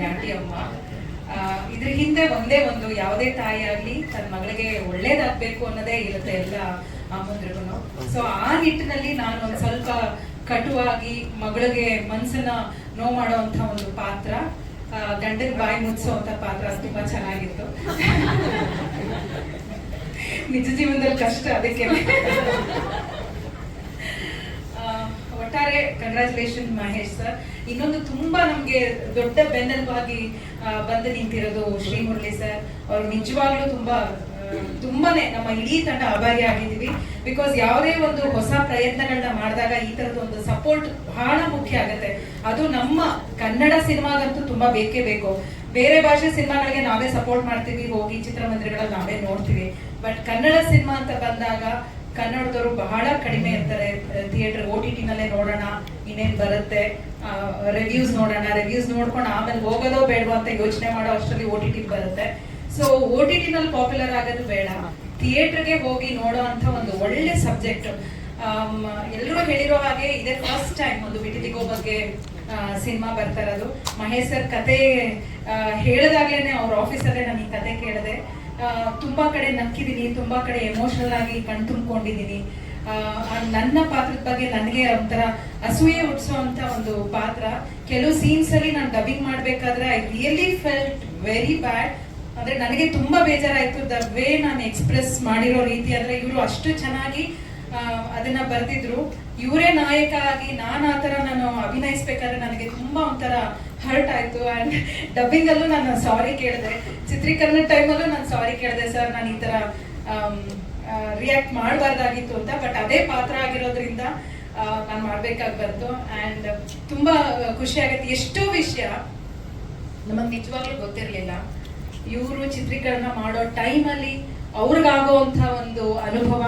ಘಾಟಿ ಅಮ್ಮ. ಇದ್ರ ಹಿಂದೆ ಒಂದೇ ಒಂದು ಯಾವುದೇ ತಾಯಿ ಆಗ್ಲಿ ತನ್ನ ಮಗಳಿಗೆ ಒಳ್ಳೇದಾಗ್ಬೇಕು ಅನ್ನೋದೇ ಇರುತ್ತೆ ಎಲ್ಲ ಅಮ್ಮಂದ್ರಿಗೂ ಸೊ ಆ ನಿಟ್ಟಿನಲ್ಲಿ ನಾನು ಒಂದ್ ಸ್ವಲ್ಪ ಕಟುವಾಗಿ ಮಗಳಿಗೆ ಮನ್ಸನ್ನ ನೋವು ಮಾಡುವಂತ ಒಂದು ಪಾತ್ರ ಗಂಡನ ಬಾಯಿ ಮುಚ್ಚುವಂತ ಪಾತ್ರ ತುಂಬಾ ಚೆನ್ನಾಗಿತ್ತು. ನಿಜ ಜೀವನದಲ್ಲಿ ಕಷ್ಟ ಅದಕ್ಕೆ. ಒಟ್ಟಾರೆ ಕಂಗ್ರ್ಯಾಚುಲೇಷನ್ ಮಹೇಶ್ ಸರ್ ಇನ್ನೊಂದು ತುಂಬಾ ನಮ್ಗೆ ದೊಡ್ಡ ಬೆನ್ನೆಲುಬಾಗಿ ಬಂದು ನಿಂತಿರೋದು ಶ್ರೀ ಮುರಳಿ ಸರ್ ಅವ್ರು ನಿಜವಾಗ್ಲೂ ತುಂಬಾ ತುಂಬಾನೇ ನಮ್ಮ ಇಡೀ ತಂಡ ಆಭಾರಿ ಆಗಿದ್ದೀವಿ. ಬಿಕಾಸ್ ಯಾವುದೇ ಒಂದು ಹೊಸ ಪ್ರಯತ್ನಗಳನ್ನ ಮಾಡಿದಾಗ ಈ ತರದ ಒಂದು ಸಪೋರ್ಟ್ ಬಹಳ ಮುಖ್ಯ ಆಗುತ್ತೆ. ಅದು ನಮ್ಮ ಕನ್ನಡ ಸಿನಿಮಾಗಂತೂ ತುಂಬಾ ಬೇಕೇ ಬೇಕು. ಬೇರೆ ಭಾಷೆ ಸಿನಿಮಾಗಳಿಗೆ ನಾವೇ ಸಪೋರ್ಟ್ ಮಾಡ್ತೀವಿ, ಹೋಗಿ ಚಿತ್ರಮಂದಿರಗಳಲ್ಲಿ ನಾವೇ ನೋಡ್ತೀವಿ. ಬಟ್ ಕನ್ನಡ ಸಿನಿಮಾ ಅಂತ ಬಂದಾಗ ಕನ್ನಡದವರು ಬಹಳ ಕಡಿಮೆ ಇರ್ತಾರೆ ಥಿಯೇಟರ್ ಓ ಟಿ ಟಿನಲ್ಲೇ ನೋಡೋಣ, ಇನ್ನೇನು ಬರುತ್ತೆ ರಿವ್ಯೂಸ್ ನೋಡೋಣ ರಿವ್ಯೂಸ್ ನೋಡ್ಕೊಂಡು ಆಮೇಲೆ ಹೋಗೋದೋ ಬೇಡವೋ ಅಂತ ಯೋಚನೆ ಮಾಡೋ ಅಷ್ಟರಲ್ಲಿ ಓ ಟಿ ಟಿ ಬರುತ್ತೆ. ಸೊ ಓ ಟಿ ಟಿನಲ್ಲಿ ಪಾಪ್ಯುಲರ್ ಆಗೋದು ಬೇಡ. ಥಿಯೇಟರ್ಗೆ ಹೋಗಿ ನೋಡೋ ಅಂತ ಒಂದು ಒಳ್ಳೆ ಸಬ್ಜೆಕ್ಟ್ ಎಲ್ಲರೂ ಹೇಳಿರೋ ಹಾಗೆ ಇದೇ ಫಸ್ಟ್ ಟೈಮ್ ಒಂದು ವಿಟಿದಿಗೋ ಬಗ್ಗೆ ಸಿನಿಮಾ ಬರ್ತಾ ಇರೋದು. ಮಹೇಶ್ ಸರ್ ಕತೆ ಹೇಳಿದಾಗ್ಲೇನೆ ಅವ್ರ ಆಫೀಸಲ್ಲೇ ನಾನು ಈ ಕತೆ ಕೇಳಿದೆ. ತುಂಬಾ ಕಡೆ ನಕ್ಕಿದೀನಿ, ತುಂಬಾ ಕಡೆ ಎಮೋಷನಲ್ ಆಗಿ ಕಣ್ ತುಂಬಿಕೊಂಡಿದ್ದೀನಿ ನನ್ನ ಪಾತ್ರದ ಬಗ್ಗೆ ನನಗೆ ಒಂಥರ ಅಸೂಯೆ ಹುಟ್ಟಿಸುವಂತ ಒಂದು ಪಾತ್ರ. ಕೆಲವು ಸೀನ್ಸ್ ಅಲ್ಲಿ ನಾನು ಡಬ್ಬಿಂಗ್ ಮಾಡ್ಬೇಕಾದ್ರೆ I really felt very bad ಅಂದ್ರೆ ನನಗೆ ತುಂಬಾ ಬೇಜಾರಾಯ್ತು ದ ವೇ ನಾನು ಎಕ್ಸ್ಪ್ರೆಸ್ ಮಾಡಿರೋ ರೀತಿ. ಅಂದ್ರೆ ಇವರು ಅಷ್ಟು ಚೆನ್ನಾಗಿ ಅದನ್ನ ಬರ್ದಿದ್ರು. ಇವರೇ ನಾಯಕ ಆಗಿ ನಾನು ಥರ ನಾನು ಅಭಿನಯಿಸ್ಬೇಕಾದ್ರೆ ನನಗೆ ತುಂಬಾ ಒಂಥರ ಹರ್ಟ್ ಆಯ್ತು. ಅಂಡ್ ಡಬ್ಬಿಂಗ್ ಅಲ್ಲೂ ನಾನು ಸಾರಿ ಕೇಳಿದೆ. ಚಿತ್ರೀಕರಣ ಟೈಮಲ್ಲೂ ನಾನು ಸಾರಿ ಕೇಳಿದೆ ಸರ್ ನಾನು ಈ ತರ ರಿಯಾಕ್ಟ್ ಮಾಡಬಾರ್ದಾಗಿತ್ತು ಅಂತ. ಬಟ್ ಅದೇ ಪಾತ್ರ ಆಗಿರೋದ್ರಿಂದ ನಾನು ಮಾಡ್ಬೇಕಾಗಿ ಬಂತು. ಅಂಡ್ ತುಂಬಾ ಖುಷಿ ಆಗುತ್ತೆ ಎಷ್ಟೋ ವಿಷಯ ನಮಗೆ ನಿಜವಾಗ್ಲೂ ಗೊತ್ತಿರಲಿಲ್ಲ. ಇವರು ಚಿತ್ರೀಕರಣ ಮಾಡೋ ಟೈಮಲ್ಲಿ ಅವ್ರಿಗಾಗುವಂಥ ಒಂದು ಅನುಭವ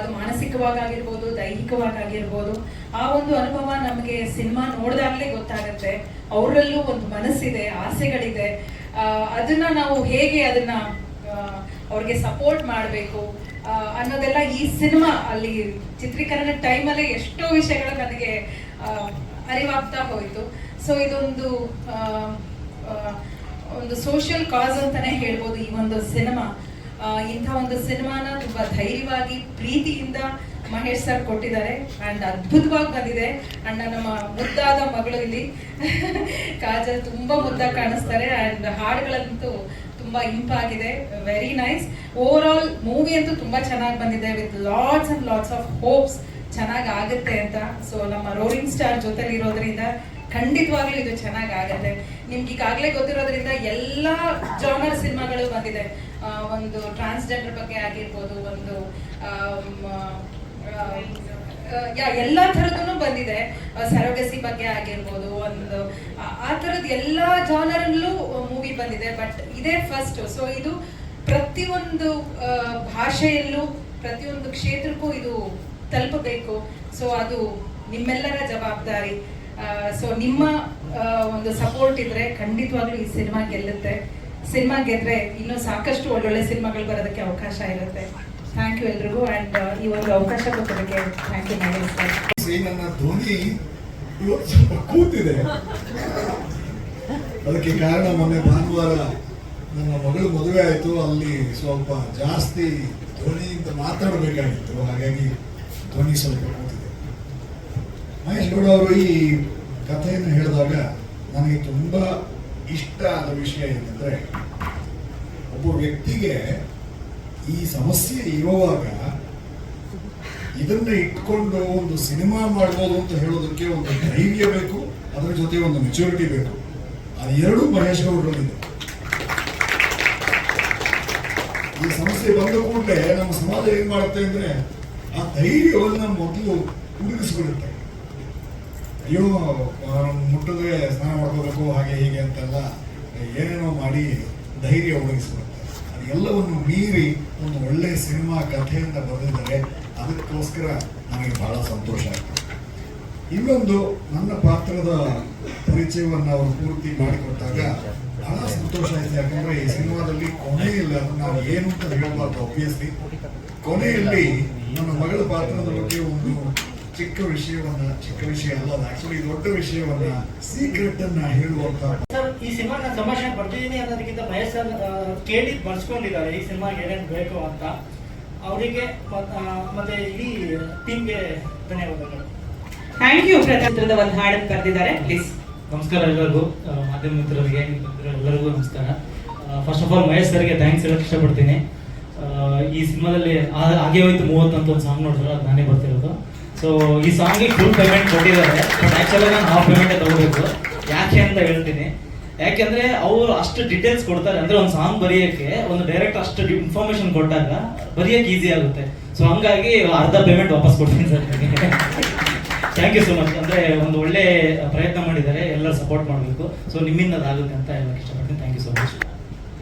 ಅದು ಮಾನಸಿಕವಾಗಿರ್ಬೋದು, ದೈಹಿಕವಾಗಿರ್ಬೋದು, ಆ ಒಂದು ಅನುಭವ ನಮಗೆ ಸಿನಿಮಾ ನೋಡಿದಾಗಲೇ ಗೊತ್ತಾಗತ್ತೆ. ಅವರಲ್ಲೂ ಒಂದು ಮನಸ್ಸಿದೆ, ಆಸೆಗಳಿದೆ. ಅದನ್ನ ನಾವು ಹೇಗೆ ಅದನ್ನ ಅವ್ರಿಗೆ ಸಪೋರ್ಟ್ ಮಾಡಬೇಕು ಅನ್ನೋದೆಲ್ಲ ಈ ಸಿನಿಮಾ ಅಲ್ಲಿ ಚಿತ್ರೀಕರಣ ಟೈಮಲ್ಲೇ ಎಷ್ಟೋ ವಿಷಯಗಳು ನನಗೆ ಅರಿವಾಗ್ತಾ ಹೋಯಿತು. ಸೊ ಇದೊಂದು ಒಂದು ಸೋಷಿಯಲ್ ಕಾಸ್ ಅಂತಾನೆ ಹೇಳ್ಬೋದು ಈ ಒಂದು ಸಿನಿಮಾ. ಇಂಥ ಒಂದು ಸಿನಿಮಾನ ತುಂಬಾ ಧೈರ್ಯವಾಗಿ, ಪ್ರೀತಿಯಿಂದ ಮಹೇಶ್ ಸರ್ ಕೊಟ್ಟಿದ್ದಾರೆ. ಅಂಡ್ ಅದ್ಭುತವಾಗಿ ಬಂದಿದೆ. ಅಂಡ್ ನಮ್ಮ ಮುದ್ದಾದ ಮಗಳು ಇಲ್ಲಿ. ಕಾಜಲ್ ತುಂಬಾ ಮುದ್ದಾಗಿ ಕಾಣಿಸ್ತಾರೆ. ಅಂಡ್ ಹಾಡುಗಳಂತೂ ತುಂಬಾ ಇಂಪಾಗಿದೆ very nice overall movie ಅಂತೂ ತುಂಬಾ ಚೆನ್ನಾಗಿ ಬಂದಿದೆ. With lots and lots of hopes ಚೆನ್ನಾಗಿ ಆಗುತ್ತೆ ಅಂತ. ಸೊ ನಮ್ಮ ರೋಲಿಂಗ್ ಸ್ಟಾರ್ ಜೊತೆಲಿ ಇರೋದ್ರಿಂದ ಖಂಡಿತವಾಗ್ಲೂ ಇದು ಚೆನ್ನಾಗಿ ಆಗತ್ತೆ. ನಿಮ್ಗೆ ಈಗಾಗಲೇ ಗೊತ್ತಿರೋದ್ರಿಂದ ಎಲ್ಲಾ ಜಾನರ್ ಸಿನಿಮಾಗಳು ಬಂದಿದೆ. ಒಂದು ಟ್ರಾನ್ಸ್ಜೆಂಡರ್ ಬಗ್ಗೆ ಆಗಿರ್ಬೋದು, ಒಂದು ಎಲ್ಲ ಥರದ್ದು ಬಂದಿದೆ. ಸರೋಗಸಿ ಬಗ್ಗೆ ಆಗಿರ್ಬೋದು, ಒಂದು, ಆ- ತರದ ಥರದ್ ಎಲ್ಲಾ ಜಾನರಲ್ಲೂ ಮೂವಿ ಬಂದಿದೆ ಬಟ್ ಇದೇ ಫಸ್ಟ್ ಸೊ ಇದು ಪ್ರತಿಯೊಂದು ಭಾಷೆಯಲ್ಲೂ, ಪ್ರತಿಯೊಂದು ಕ್ಷೇತ್ರಕ್ಕೂ ಇದು ತಲುಪಬೇಕು. ಸೊ ಅದು ನಿಮ್ಮೆಲ್ಲರ ಜವಾಬ್ದಾರಿ. ಸೊ ನಿಮ್ಮ ಒಂದು ಸಪೋರ್ಟ್ ಇದ್ರೆ ಖಂಡಿತವಾಗ್ಲೂ ಈ ಸಿನಿಮಾ ಗೆಲ್ಲುತ್ತೆ. ಸಿನಿಮಾ ಗೆದ್ರೆ ಇನ್ನೂ ಸಾಕಷ್ಟು ಒಳ್ಳೊಳ್ಳೆ ಸಿನಿಮಾಗಳು ಬರೋದಕ್ಕೆ ಅವಕಾಶ ಇರುತ್ತೆ. ಥ್ಯಾಂಕ್ ಯು ಎಲ್ರಿಗೂ ಅಂಡ್ ಈ ಒಂದು ಅವಕಾಶ ಕೊಟ್ಟದಕ್ಕೆ ಥ್ಯಾಂಕ್ ಯು ಸರ್ ನನ್ನ ಧ್ವನಿ ಕೂತಿದೆ. ಅದಕ್ಕೆ ಕಾರಣ ಮೊನ್ನೆ ಭಾನುವಾರ ನನ್ನ ಮಗಳು ಮದುವೆ ಆಯಿತು. ಅಲ್ಲಿ ಸ್ವಲ್ಪ ಜಾಸ್ತಿ ಧ್ವನಿಯಿಂದ ಮಾತಾಡಬೇಕಾಗಿತ್ತು. ಹಾಗಾಗಿ ಧ್ವನಿ ಸ್ವಲ್ಪ ಕೂತಿದೆ. ಮಹೇಶ್ ಗೌಡ ಅವರು ಈ ಕಥೆಯನ್ನು ಹೇಳಿದಾಗ ನನಗೆ ತುಂಬ ಇಷ್ಟ ಆದ ವಿಷಯ ಏನಂದರೆ, ಒಬ್ಬ ವ್ಯಕ್ತಿಗೆ ಈ ಸಮಸ್ಯೆ ಇರುವಾಗ ಇದನ್ನ ಇಟ್ಕೊಂಡು ಒಂದು ಸಿನಿಮಾ ಮಾಡ್ಬೋದು ಅಂತ ಹೇಳೋದಕ್ಕೆ ಒಂದು ಧೈರ್ಯ ಬೇಕು, ಅದರ ಜೊತೆ ಒಂದು ಮೆಚುರಿಟಿ ಬೇಕು. ಅದು ಎರಡೂ ಮಹೇಶ್ ಗೌಡರಲ್ಲಿದೆ. ಈ ಸಮಸ್ಯೆ ಬಂದ ಕೂಡಲೇ ನಮ್ಮ ಸಮಾಜ ಏನ್ ಮಾಡುತ್ತೆ ಅಂದ್ರೆ, ಆ ಧೈರ್ಯವನ್ನು ಮೊದಲು ಹುಡುಗಿಸ್ಬಿಡುತ್ತೆ ಅಯ್ಯೋ ಮುಟ್ಟದೆ ಸ್ನಾನ ಮಾಡ್ಕೋಬೇಕು, ಹಾಗೆ ಹೀಗೆ ಅಂತೆಲ್ಲ ಏನೇನೋ ಮಾಡಿ ಧೈರ್ಯ ಒದಗಿಸ್ಬಿಡುತ್ತೆ ಅದೆಲ್ಲವನ್ನು ಮೀರಿ ಒಂದು ಒಳ್ಳೆ ಸಿನಿಮಾ ಕಥೆಯಿಂದ ಬರೆದಿದ್ದಾರೆ ಅದಕ್ಕೋಸ್ಕರ ನನಗೆ ಬಹಳ ಸಂತೋಷ ಆಯ್ತು ಇನ್ನೊಂದು ನನ್ನ ಪಾತ್ರದ ಪರಿಚಯವನ್ನು ಅವರು ಪೂರ್ತಿ ಮಾಡಿಕೊಟ್ಟಾಗ ಬಹಳ ಸಂತೋಷ ಆಯ್ತು. ಯಾಕಂದರೆ ಈ ಸಿನಿಮಾದಲ್ಲಿ ಕೊನೆ ಇಲ್ಲ ಅದನ್ನ ನಾವು ಏನು ಅಂತ ಹೇಳಬಾರ್ದು ಒಬ್ವಿಯಸ್ಲಿ ಕೊನೆಯಲ್ಲಿ ನನ್ನ ಮಗಳ ಪಾತ್ರದ ಬಗ್ಗೆ ಒಂದು ಚಿಕ್ಕ ವಿಷಯವನ್ನ ಚಿಕ್ಕ ವಿಷಯ ಅಲ್ಲ ಆಕ್ಚುಲಿ ದೊಡ್ಡ ವಿಷಯವನ್ನ ಸೀಕ್ರೆಟ್ ಅನ್ನ ಹೇಳುವಂತ. ಸರ್ ಈ ಸಿನಿಮಾ ನಾನು ತಮಾಷೆ ಬರ್ತಿದ್ದೀನಿ ಅನ್ನೋದಕ್ಕಿಂತ ಮಹೇಶ್ ಕೇಳಿ ಬರ್ಸ್ಕೊಂಡಿದ್ದಾರೆ ಈ ಸಿನಿಮಾಗೆ ಏನೇನು ಬೇಕು ಅಂತ. ಅವರಿಗೆ ಮತ್ತೆ ಇಡೀ ಟೀಮ್ಗೆ ಧನ್ಯವಾದಗಳು. ಥ್ಯಾಂಕ್ ಯು ಚಿತ್ರದ ಒಂದು ಹಾಡನ್ನು ಕರೆದಿದ್ದಾರೆ. ಪ್ಲೀಸ್ ನಮಸ್ಕಾರ ಎಲ್ಲರಿಗೂ ಮಾಧ್ಯಮ ಮಿತ್ರರಿಗೆ ಎಲ್ಲರಿಗೂ ನಮಸ್ಕಾರ. ಫಸ್ಟ್ ಆಫ್ ಆಲ್ ಮಹೇಶ್ ಸರ್ಗೆ ಥ್ಯಾಂಕ್ಸ್ ಹೇಳಕ್ ಇಷ್ಟಪಡ್ತೀನಿ. ಈ ಸಿನಿಮಾದಲ್ಲಿ ಹಾಗೆ ಹೋಯ್ತು ಮೂವತ್ತು ಅಂತ ಒಂದು ಸಾಂಗ್ ನೋಡಿದ್ರೆ ಅದು ನಾನೇ ಬರ್ತಿರೋದು. ಸೊ ಈ ಸಾಂಗಿಗೆ ಫುಲ್ ಪೇಮೆಂಟ್ ಕೊಟ್ಟಿದ್ದಾರೆ. ಬಟ್ ಆ್ಯಕ್ಚುಲಿ ನಾನು ಹಾಫ್ ಪೇಮೆಂಟೇ ತಗೋಬೇಕು. ಯಾಕೆ ಅಂತ ಹೇಳ್ತೀನಿ. ಯಾಕೆಂದ್ರೆ ಅವರು ಅಷ್ಟು ಡೀಟೇಲ್ಸ್ ಕೊಡ್ತಾರೆ. ಅಂದ್ರೆ ಒಂದು ಸಾಂಗ್ ಬರೆಯೋಕ್ಕೆ ಒಂದು ಡೈರೆಕ್ಟ್ ಅಷ್ಟು ಇನ್ಫಾರ್ಮೇಶನ್ ಕೊಟ್ಟಾಗ ಬರೆಯೋಕೆ ಈಸಿ ಆಗುತ್ತೆ. ಸೊ ಹಂಗಾಗಿ ಅರ್ಧ ಪೇಮೆಂಟ್ ವಾಪಸ್ ಕೊಡ್ತೀನಿ sir thank you so much ಅಂದ್ರೆ ಒಂದು ಒಳ್ಳೆ ಪ್ರಯತ್ನ ಮಾಡಿದ್ದಾರೆ. ಎಲ್ಲರೂ ಸಪೋರ್ಟ್ ಮಾಡಬೇಕು. ಸೊ ನಿಮ್ಮಿಂದ ಅದಾಗುತ್ತೆ ಅಂತ ಹೇಳಕ್ ಇಷ್ಟಪಡ್ತೀನಿ. ಥ್ಯಾಂಕ್ ಯು ಸೊ ಮಚ್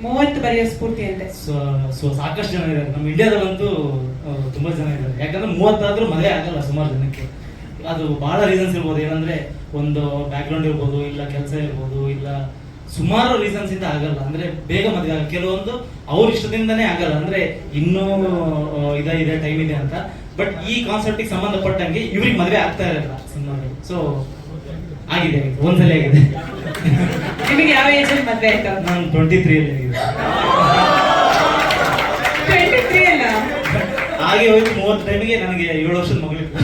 ಮೂವತ್ತು ಬರೆಯೋ ಸ್ಫೂರ್ತಿ ಅಂತೆ. ಸೊ ಸೊ ಸಾಕಷ್ಟು ಜನ ಇದ್ದಾರೆ. ನಮ್ಮ ಇಂಡಿಯಾದಲ್ಲಂತೂ ತುಂಬಾ ಜನ ಇದ್ದಾರೆ. ಯಾಕಂದ್ರೆ ಮೂವತ್ತಾದ್ರೂ ಮದುವೆ ಆಗಲ್ಲ ಸುಮಾರು ಜನಕ್ಕೆ. ಅದು ಬಹಳ ರೀಸನ್ಸ್ ಇರ್ಬೋದು. ಏನಂದ್ರೆ ಒಂದು ಬ್ಯಾಕ್ಗ್ರೌಂಡ್ ಇರ್ಬೋದು ಇಲ್ಲ ಕೆಲಸ ಇರ್ಬೋದು ಇಲ್ಲ ಸುಮಾರು ರೀಸನ್ಸ್ ಇಂದ ಆಗಲ್ಲ. ಅಂದ್ರೆ ಬೇಗ ಮದುವೆ ಆಗಲ್ಲ. ಕೆಲವೊಂದು ಅವ್ರ ಇಷ್ಟದಿಂದನೇ ಆಗಲ್ಲ. ಅಂದ್ರೆ ಇನ್ನೂ ಇದ ಇದೆ ಟೈಮ್ ಇದೆ ಅಂತ. ಬಟ್ ಈ ಕಾನ್ಸೆಪ್ಟ್ ಸಂಬಂಧಪಟ್ಟಂಗೆ ಇವ್ರಿಗೆ ಮದುವೆ ಆಗ್ತಾ ಇರಲ್ಲ. ಸಿನಿಮಾಗೆ ಸೊ ಆಗಿದೆ ಆಗಿದೆ. ಒಂದ್ಸಲ ಆಗಿದೆ. ನಿಮಗೆ ಯಾವ ಏಜ್ ಅಲ್ಲಿ ಮದ್ವೆ ಆಯ್ತು? ನಾನು ಟ್ವೆಂಟಿ ತ್ರೀ ಅಲ್ಲಿ ಟ್ವೆಂಟಿ ತ್ರೀ ಅಲ್ಲ? ಹಾಗೆ ಹೋಯ್ತು ಮೂವತ್ತು ಟೈಮಿಗೆ ನನಗೆ ಏಳು ವರ್ಷದ ಮಗಳಿತ್ತು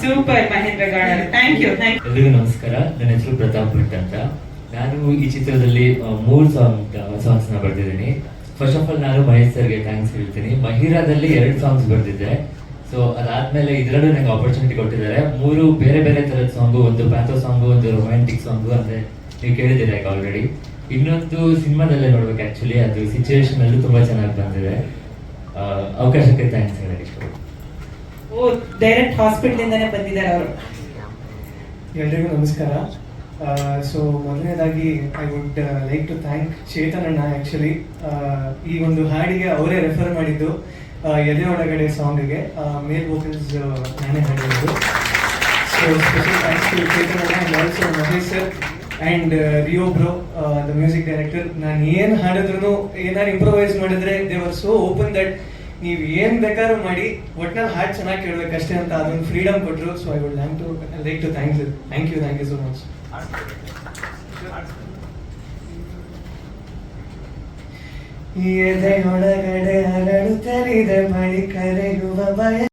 super Mahendra Gowda thank you thank ಎಲ್ಲರಿಗೂ ನಮಸ್ಕಾರ. ನನ್ನ ಹೆಸರು ಪ್ರತಾಪ್ ಭಟ್ ಅಂತ. ನಾನು ಈ ಚಿತ್ರದಲ್ಲಿ ಮೂರು ಸಾಂಗ್ ಸಾಂಗ್ಸ್ನ ಬರ್ದಿದ್ದೀನಿ. ಫಸ್ಟ್ ಆಫ್ ಆಲ್ ನಾನು ಮಹೇಶ್ ಸರ್ಗೆ ಥ್ಯಾಂಕ್ಸ್ ಹೇಳ್ತೀನಿ. ಮಹಿರಾದಲ್ಲಿ ಎರಡು ಸಾಂಗ್ಸ್ ಬರ್ದಿದ್ದೆ. ಸೊ ಅದಾದ್ಮೇಲೆ ಇದರಲ್ಲೂ ನಂಗೆ ಆಪರ್ಚುನಿಟಿ ಕೊಟ್ಟಿದ್ದಾರೆ. ಮೂರು ಬೇರೆ ಬೇರೆ ಥರದ ಸಾಂಗು ಒಂದು ಪ್ಯಾಥೋ ಸಾಂಗು ಒಂದು ರೊಮ್ಯಾಂಟಿಕ್ ಸಾಂಗು ಅಂದ್ರೆ ನೀವು ಕೇಳಿದ್ದೀರಾ ಈಗ ಆಲ್ರೆಡಿ ಇನ್ನೊಂದು ಸಿನಿಮಾದಲ್ಲೇ ನೋಡ್ಬೇಕು ಆ್ಯಕ್ಚುಲಿ ಅದು ಸಿಚುವೇಶನ್ ಅಲ್ಲೂ ತುಂಬಾ ಚೆನ್ನಾಗಿ ಬಂದಿದೆ. ಆ, ಅವಕಾಶಕ್ಕೆ ಥ್ಯಾಂಕ್ಸ್ ಹೇಳಿ ಓ ಡೈರೆಕ್ಟ್ ಹಾಸ್ಪಿಟಲ್ ಇಂದಾನೆ ಬಂದಿದ್ದಾರೆ ಅವರು. ಎಲ್ರಿಗೂ ನಮಸ್ಕಾರ. ಸೊ ಮೊದಲನೇದಾಗಿ I would like to thank Chetan ಅಣ್ಣ ಆ್ಯಕ್ಚುಲಿ ಈ ಒಂದು ಹಾಡಿಗೆ ಅವರೇ ರೆಫರ್ ಮಾಡಿದ್ದು. ಎದೆ ಒಳಗಡೆ ಸಾಂಗಿಗೆ ಮೇಲ್ ವೋಕಲ್ಸ್ ನಾನೇ ಹಾಡಿರೋದು. So special thanks to Chetan and also Mahesh sir and Rio bro the music director ನಾನು ಏನು ಹಾಡಿದ್ರು ಏನಾರು ಇಂಪ್ರೊವೈಸ್ ಮಾಡಿದ್ರೆ they were so open that ನೀವು ಏನು ಬೇಕಾದ್ರೂ ಮಾಡಿ, ಒಟ್ನಲ್ಲಿ ಹಾಡು ಚೆನ್ನಾಗಿ ಕೇಳಬೇಕಷ್ಟೇ ಅಂತ ಅದೊಂದು ಫ್ರೀಡಮ್ ಕೊಟ್ಟರು so I would like to like to thanks thank you thank you so much ഈഴതയോടകട അരടുത്തരിത മഴി കരയുവ